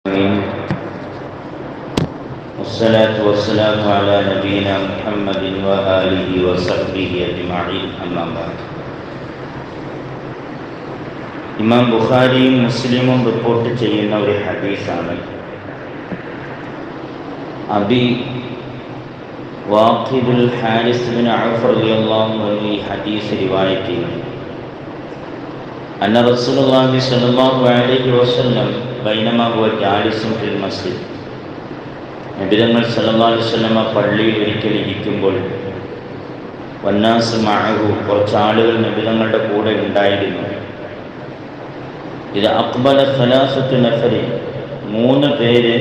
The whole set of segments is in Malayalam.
العالمين والصلاة والسلام على نبينا محمد وآله وصحبه أجمعين أما بعد ഇമാം ബുഖാരിയും മുസ്ലിമും റിപ്പോർട്ട് ചെയ്യുന്ന ഒരു ഹദീസാണ് അബി വാഖിബുൽ ഹാരിസ് ബിൻ ഔഫ് റളിയല്ലാഹു അൻഹു ഈ ഹദീസ് റിവായത്ത് ചെയ്യുന്നു അന്ന റസൂലുള്ളാഹി സ്വല്ലല്ലാഹു അലൈഹി വസല്ലം ബൈനമാകുവ ജാലിസും ഫിൽ മസ്ജിദ്. നബിതങ്ങൾ സലമ പള്ളിയിൽ ഒരിക്കൽ ഇരിക്കുമ്പോൾ വന്നാസ് മഴകു കുറച്ചാളുകൾ നബിതങ്ങളുടെ കൂടെ ഉണ്ടായിരുന്നു. ഇത് അക്ബൽ ഫലാസത്ത് നഫരി. മൂന്ന് പേര്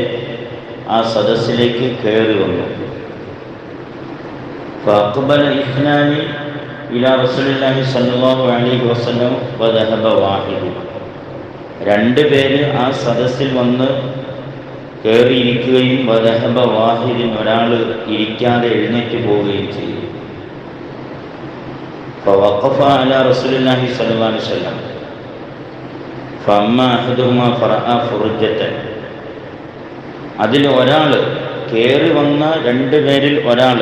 ആ സദസ്സിലേക്ക് കയറി വന്നു. അക്ബൽ ഇഹ്നാനി ഇല റസുലില്ലാഹി സല്ലാഹു അലൈഹി വസല്ലം വദഹബ വാഹിദു. രണ്ട് പേര് ആ സദസ്സിൽ വന്ന് കയറിയിരിക്കുകയും വദഹബ വാഹിദിൻ ഒരാൾ ഇരിക്കാതെ എഴുന്നേറ്റ് പോവുകയും ചെയ്തു فوقف على رسول الله صلى الله عليه وسلم فأما أحدهما فرأى فرجة അതിൽ ഒരാൾ കയറി വന്ന രണ്ട് പേരിൽ ഒരാൾ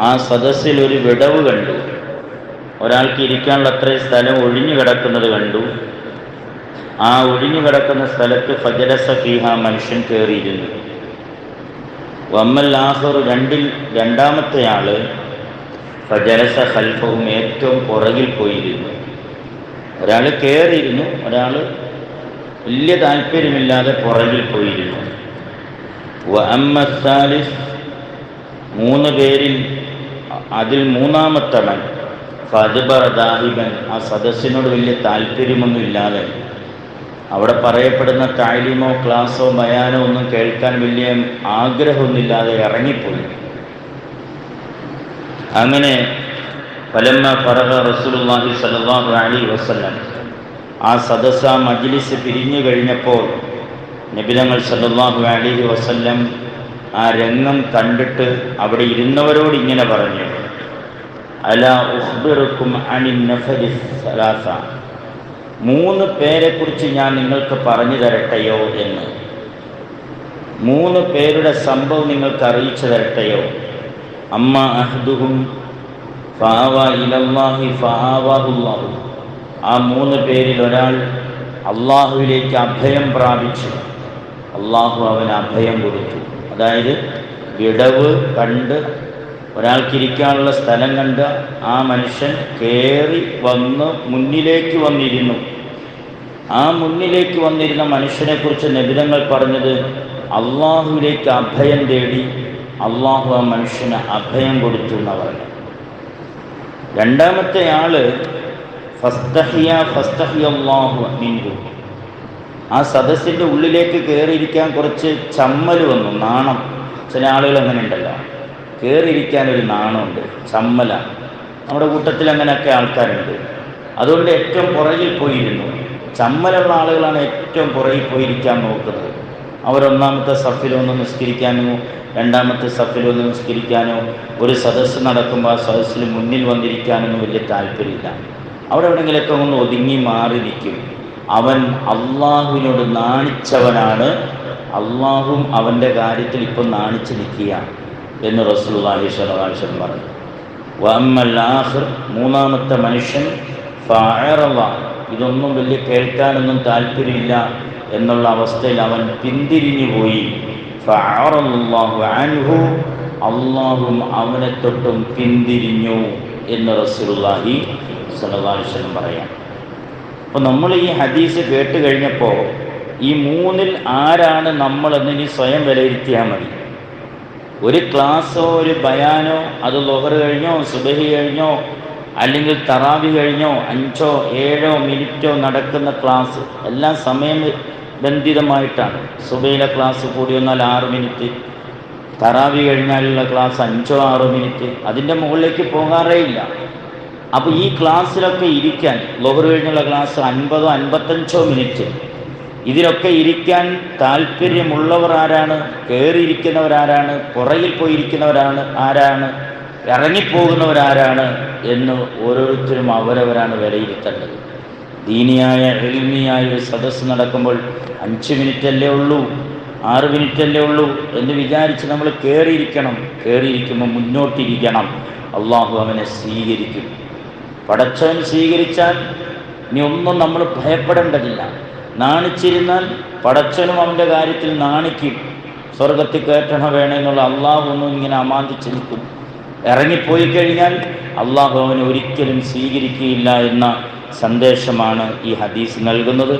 ആ സദസ്സിൽ ഒരു വിടവ് കണ്ടു ഒരാൾക്ക് ഇരിക്കാനുള്ള അത്രയും സ്ഥലം ഒഴിഞ്ഞു കിടക്കുന്നത് കണ്ടു ആ ഒഴിഞ്ഞു കിടക്കുന്ന സ്ഥലത്ത് ഫജലസ ഫീഹ മനുഷ്യൻ കയറിയിരുന്നു വമ്മൽ ആഹർ രണ്ടിൽ രണ്ടാമത്തെ ആൾ ഫജലസ ഹൽഫവും ഏറ്റവും പുറകിൽ പോയിരുന്നു. ഒരാൾ കയറിയിരുന്നു ഒരാൾ വലിയ താല്പര്യമില്ലാതെ പുറകിൽ പോയിരുന്നു. വമ്മസാലിസ് മൂന്ന് പേരിൽ അതിൽ മൂന്നാമത്തവൻ ഫതുബർ ദാഹിബൻ. ആ സദസ്സിനോട് വലിയ താല്പര്യമൊന്നും ഇല്ലാതെ അവിടെ പറയപ്പെടുന്ന താലീമോ ക്ലാസ്സോ ബയാനോ ഒന്നും കേൾക്കാൻ വലിയ ആഗ്രഹമൊന്നുമില്ലാതെ ഇറങ്ങിപ്പോയി. അങ്ങനെ പലമ്മ ഫറഹ റസൂലുള്ളാഹി സല്ലല്ലാഹു അലൈഹി വസല്ലം. ആ സദസ്സ മജ്ലിസ് പിരിഞ്ഞു കഴിഞ്ഞപ്പോൾ നബിതങ്ങൾ സല്ലല്ലാഹു അലൈഹി വസല്ലം ആ രംഗം കണ്ടിട്ട് അവിടെ ഇരുന്നവരോട് ഇങ്ങനെ പറഞ്ഞു അല ഉഖ്ബിറുക്കും അനിൻ നഫരി സലാസ മൂന്ന് പേരെക്കുറിച്ച് ഞാൻ നിങ്ങൾക്ക് പറഞ്ഞു തരട്ടെയോ എന്ന്. മൂന്ന് പേരുടെ സംഭവം നിങ്ങൾക്ക് അറിയിച്ചു തരട്ടെയോ? അമ്മ അഹ്ദുഹും ആ മൂന്ന് പേരിൽ ഒരാൾ അള്ളാഹുവിലേക്ക് അഭയം പ്രാപിച്ചു. അള്ളാഹു അവന് അഭയം കൊടുത്തു. അതായത് വിടവ് കണ്ട് ഒരാൾക്കിരിക്കാനുള്ള സ്ഥലം കണ്ട് ആ മനുഷ്യൻ കയറി വന്ന് മുന്നിലേക്ക് വന്നിരുന്നു. ആ മുന്നിലേക്ക് വന്നിരുന്ന മനുഷ്യനെക്കുറിച്ച് നബിതങ്ങൾ പറഞ്ഞത് അള്ളാഹുവിലേക്ക് അഭയം തേടി അള്ളാഹു ആ മനുഷ്യന് അഭയം കൊടുത്തു എന്ന് പറഞ്ഞു രണ്ടാമത്തെ ആൾ ഫസ്തഹിയ ഫസ്തഹിയ ആ സദസ്സിന്റെ ഉള്ളിലേക്ക് കയറിയിരിക്കാൻ കുറച്ച് ചമ്മൽ വന്നു നാണം. ചില ആളുകൾ അങ്ങനെ ഉണ്ടല്ലോ കയറിയിരിക്കാൻ ഒരു നാണമുണ്ട് ചമ്മല നമ്മുടെ കൂട്ടത്തിൽ അങ്ങനെയൊക്കെ ആൾക്കാരുണ്ട്. അതുകൊണ്ട് ഏറ്റവും പുറകിൽ പോയിരുന്നു. ചമ്മലുള്ള ആളുകളാണ് ഏറ്റവും പുറകിൽ പോയിരിക്കാൻ നോക്കുന്നത്. അവരൊന്നാമത്തെ സഫിലൊന്ന് നിസ്കരിക്കാനോ രണ്ടാമത്തെ സഫിലൊന്ന് നിസ്കരിക്കാനോ ഒരു സദസ്സ് നടക്കുമ്പോൾ ആ സദസ്സിൽ മുന്നിൽ വന്നിരിക്കാനൊന്നും വലിയ താല്പര്യമില്ല. അവിടെ എവിടെയെങ്കിലൊക്കെ ഒന്ന് ഒതുങ്ങി മാറി നിൽക്കും. അവൻ അള്ളാഹുവിനോട് നാണിച്ചവനാണ്. അള്ളാഹും അവന്റെ കാര്യത്തിൽ ഇപ്പം നാണിച്ച് നിൽക്കുകയാണ് എന്ന് അലൈഹി വസല്ലം പറഞ്ഞു. വഅമ്മൽ ആഖിർ മൂന്നാമത്തെ മനുഷ്യൻ ഫഅറള ഇതൊന്നും വലിയ കേൾക്കാനൊന്നും താല്പര്യമില്ല എന്നുള്ള അവസ്ഥയിൽ അവൻ പിന്തിരിഞ്ഞു പോയി. അള്ളാഹും അവനെ തൊട്ടും പിന്തിരിഞ്ഞു എന്ന് റസൂലുള്ളാഹി വസല്ലം പറയാം. അപ്പോൾ നമ്മൾ ഈ ഹദീസ് കേട്ട് കഴിഞ്ഞപ്പോൾ ഈ മൂന്നിൽ ആരാണ് നമ്മളെന്ന് ഇനി സ്വയം വിലയിരുത്തിയാൽ മതി. ഒരു ക്ലാസ്സോ ഒരു ബയാനോ അത് ലൊഹർ കഴിഞ്ഞോ സുബഹി കഴിഞ്ഞോ അല്ലെങ്കിൽ തറാവി കഴിഞ്ഞോ അഞ്ചോ ഏഴോ മിനിറ്റോ നടക്കുന്ന ക്ലാസ് എല്ലാം സമയം ബന്ധിതമായിട്ടാണ്. സുബൈയിലെ ക്ലാസ് കൂടി വന്നാൽ ആറ് മിനിറ്റ്. തറാവി കഴിഞ്ഞാലുള്ള ക്ലാസ് അഞ്ചോ ആറോ മിനിറ്റ്. അതിന്റെ മുകളിലേക്ക് പോകാറേ ഇല്ല. അപ്പോൾ ഈ ക്ലാസ്സിലൊക്കെ ഇരിക്കാൻ ലോഹർ കഴിഞ്ഞുള്ള ക്ലാസ് അൻപതോ അൻപത്തഞ്ചോ മിനിറ്റ്. ഇതിലൊക്കെ ഇരിക്കാൻ താല്പര്യമുള്ളവർ ആരാണ്? കയറിയിരിക്കുന്നവരാരാണ് പുറകിൽ പോയിരിക്കുന്നവരാണ്? ആരാണ്? ഇറങ്ങിപ്പോകുന്നവരാരാണ്? എന്ന് ഓരോരുത്തരും അവരവരാണ് വിലയിരുത്തേണ്ടത്. ദീനിയായ എളിമിയായ ഒരു സദസ്സ് നടക്കുമ്പോൾ അഞ്ച് മിനിറ്റ് അല്ലേ ഉള്ളൂ ആറ് മിനിറ്റ് അല്ലേ ഉള്ളൂ എന്ന് വിചാരിച്ച് നമ്മൾ കയറിയിരിക്കണം കയറിയിരിക്കുമ്പോൾ മുന്നോട്ടിരിക്കണം. അള്ളാഹു അവനെ സ്വീകരിക്കും. പടച്ചവൻ സ്വീകരിച്ചാൽ ഇനി ഒന്നും നമ്മൾ ഭയപ്പെടേണ്ടതില്ല. നാണിച്ചിരുന്നാൽ പടച്ചവനും അവന്റെ കാര്യത്തിൽ നാണിക്കും. സ്വർഗത്തിൽ കയറ്റണ വേണമെന്നുള്ള അള്ളാഹു ഒന്നും ഇങ്ങനെ അമാന്തിച്ച് നിൽക്കും. ഇറങ്ങിപ്പോയി കഴിഞ്ഞാൽ അള്ളാഹു അവനെ ഒരിക്കലും സ്വീകരിക്കുകയില്ല എന്ന സന്ദേശമാണ് ഈ ഹദീസ് നൽകുന്നത്.